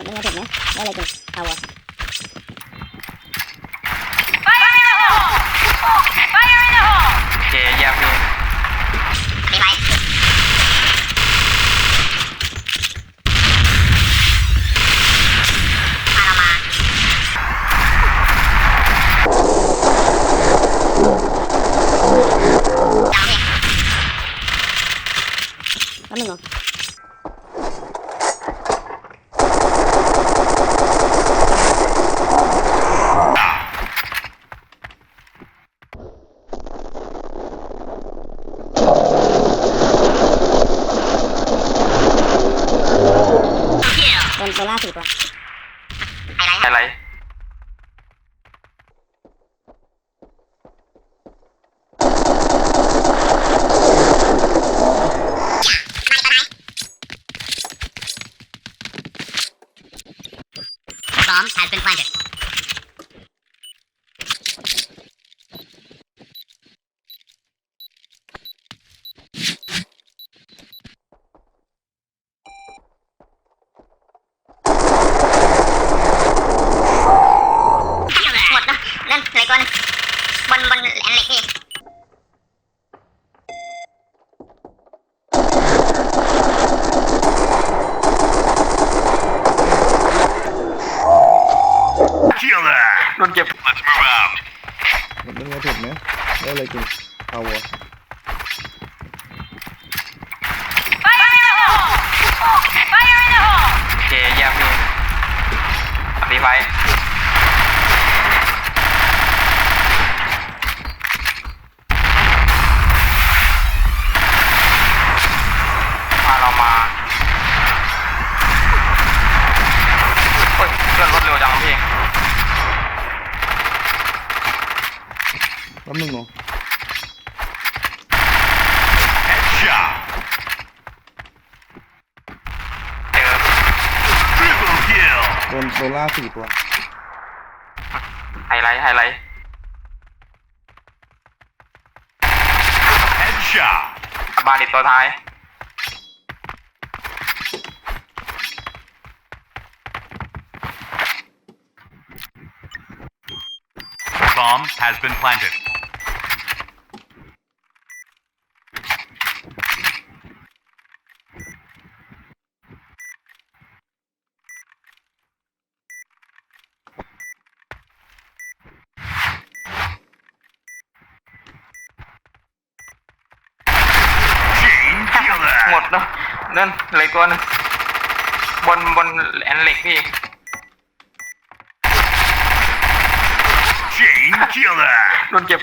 เห็นไหมเห็นไหมได้อะไรกันเอาอะโอเคเยี่ยมพี่มีไหมพาเรามายังพี่แป๊บนึงเหรอ โดนโซล่าสี่ตัว ไฮไลท์อะไรพร้อม has been planted ăn ăn lẹ nha Don't get... Let's move out! Mình đứng ngay thịt nữa. Đây là kìa. Hầu à. Fire in the hole! Fire in the hole! Kìa, giam đi. Đi bay. าวะโอเคเยี่ยมพี่อภิไฟพาเรามาโอ้ยเลื่อนรถเร็วจังพี่แป๊บนึงเนาะเจอโดนโซล่าสี่ตัวไฮไลท์ไฮไลท์บาลิตตัวท้าย Bomb has been planted. หมดแล้วนั่นเหลยตัวหนึงบนบนแอนเหล็กพี่ killer. โดนเก็บ